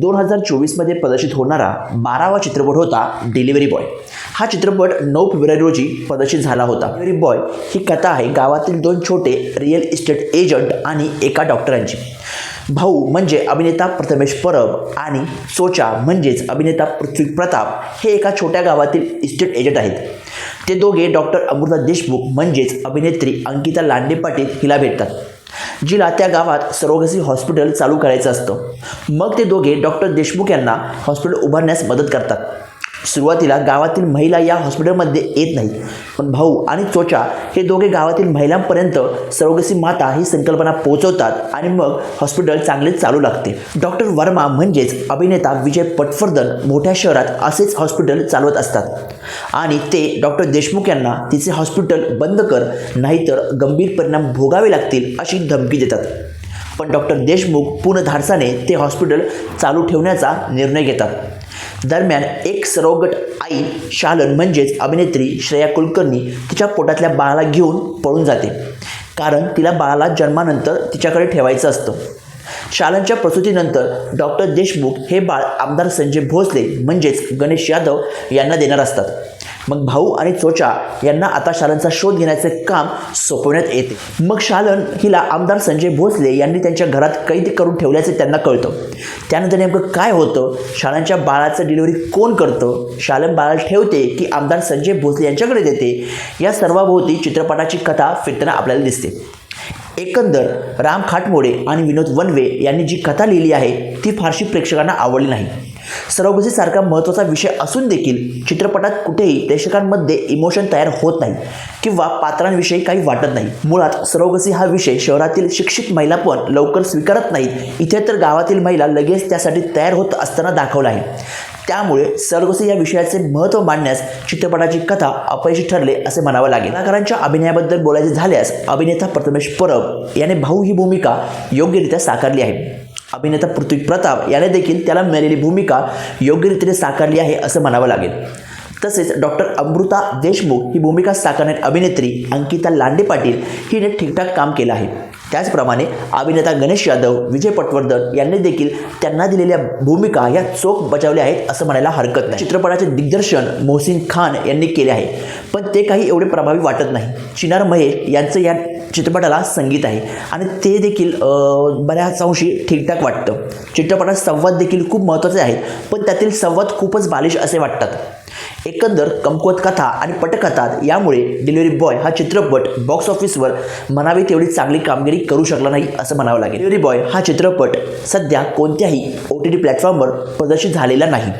दोन हजार चोवीसमध्ये प्रदर्शित होणारा बारावा चित्रपट होता डिलिव्हरी बॉय हा चित्रपट नऊ फेब्रुवारी रोजी प्रदर्शित झाला होता. डिलिव्हरी बॉय ही कथा आहे गावातील दोन छोटे रिअल इस्टेट एजंट आणि एका डॉक्टरांची भाऊ म्हणजे अभिनेता प्रथमेश परब आणि चोचा म्हणजेच अभिनेता पृथ्वी प्रताप हे एका छोट्या गावातील इस्टेट एजंट आहेत. ते दोघे डॉक्टर अमृता देशमुख म्हणजेच अभिनेत्री अंकिता लांडे पाटील हिला भेटतात. जिला त्या गावात सरोगसी हॉस्पिटल चालू करायचं असतं. मग ते दोघे डॉक्टर देशमुख यांना हॉस्पिटल उभारण्यास मदत करतात. सुरुवातीला गावातील महिला या हॉस्पिटलमध्ये येत नाहीत. पण भाऊ आणि चोचा हे दोघे गावातील महिलांपर्यंत सरोगसी माता ही संकल्पना पोहोचवतात आणि मग हॉस्पिटल चांगले चालू लागते. डॉक्टर वर्मा म्हणजेच अभिनेता विजय पटवर्धन मोठ्या शहरात असेच हॉस्पिटल चालवत असतात. आणि ते डॉक्टर देशमुख यांना तिचे हॉस्पिटल बंद कर नाहीतर गंभीर परिणाम भोगावे लागतील अशी धमकी देतात. पण डॉक्टर देशमुख पूर्ण धाडसाने ते हॉस्पिटल चालू ठेवण्याचा निर्णय घेतात. दरम्यान एक सरोगट आई शालन म्हणजेच अभिनेत्री श्रेया कुलकर्णी तिच्या पोटातल्या बाळाला घेऊन पळून जाते. कारण तिला बाळाला जन्मानंतर तिच्याकडे ठेवायचं असतं. शालनच्या प्रसूतीनंतर डॉक्टर देशमुख हे बाळ आमदार संजय भोसले म्हणजेच गणेश यादव यांना देणार असतात. मग भाऊ आणि चोचा यांना आता शालनचा शोध घेण्याचे काम सोपवण्यात येते. मग शालन हिला आमदार संजय भोसले यांनी त्यांच्या घरात कैद करून ठेवल्याचे त्यांना कळतं. त्यानंतर नेमकं काय होतं? शालनच्या बाळाचं डिलिव्हरी कोण करतं? शालन बाळाला ठेवते की आमदार संजय भोसले यांच्याकडे देते? या सर्वाभोवती चित्रपटाची कथा फिरताना आपल्याला दिसते. एकंदर राम खाटमोडे आणि विनोद वनवे यांनी जी कथा लिहिली आहे ती फारशी प्रेक्षकांना आवडली नाही. सरोगसीसारखा महत्त्वाचा विषय असून देखील चित्रपटात कुठेही प्रेक्षकांमध्ये इमोशन तयार होत नाही किंवा पात्रांविषयी काही वाटत नाही. मुळात सरोगसी हा विषय शहरातील शिक्षित महिला पण लवकर स्वीकारत नाहीत. इथे तर गावातील महिला लगेच त्यासाठी तयार होत असताना दाखवला आहे. त्यामुळे सरगोसी या विषयाचे महत्त्व मांडण्यास चित्रपटाची कथा अपयशी ठरले असे म्हणावं लागेल. कलाकारांच्या अभिनयाबद्दल बोलायचे झाल्यास अभिनेता प्रथमेश परब याने भाऊ ही भूमिका योग्यरित्या साकारली आहे. अभिनेता पृथ्वी प्रताप याने देखील त्याला मिळालेली भूमिका योग्यरीतीने साकारली आहे असं म्हणावं लागेल. तसेच डॉक्टर अमृता देशमुख ही भूमिका साकारणारी अभिनेत्री अंकिता लांडे पाटील हिने ठीकठाक काम केलं आहे. त्याचप्रमाणे अभिनेता गणेश यादव विजय पटवर्धन यांनी देखील त्यांना दिलेल्या भूमिका या चोख बजावल्या आहेत असं म्हणायला हरकत नाही. चित्रपटाचे दिग्दर्शन मोहसिन खान यांनी केले आहे. पण ते काही एवढे प्रभावी वाटत नाही. चिनार महेश यांचं या चित्रपटाला संगीत आहे आणि ते देखील बऱ्याच अंशी ठीकठाक वाटतं. चित्रपटात संवाद देखील खूप महत्त्वाचे आहेत पण त्यातील संवाद खूपच बालिश असे वाटतात. एकंदर कमकुवत कथा आणि पटकथा यामुळे डिलिव्हरी बॉय हा चित्रपट बॉक्स ऑफिसवर म्हणावी तेवढी चांगली कामगिरी करू शकला नाही असं म्हणावं लागेल. डिलिव्हरी बॉय हा चित्रपट सध्या कोणत्याही ओ टी टी प्लॅटफॉर्मवर प्रदर्शित झालेला नाही.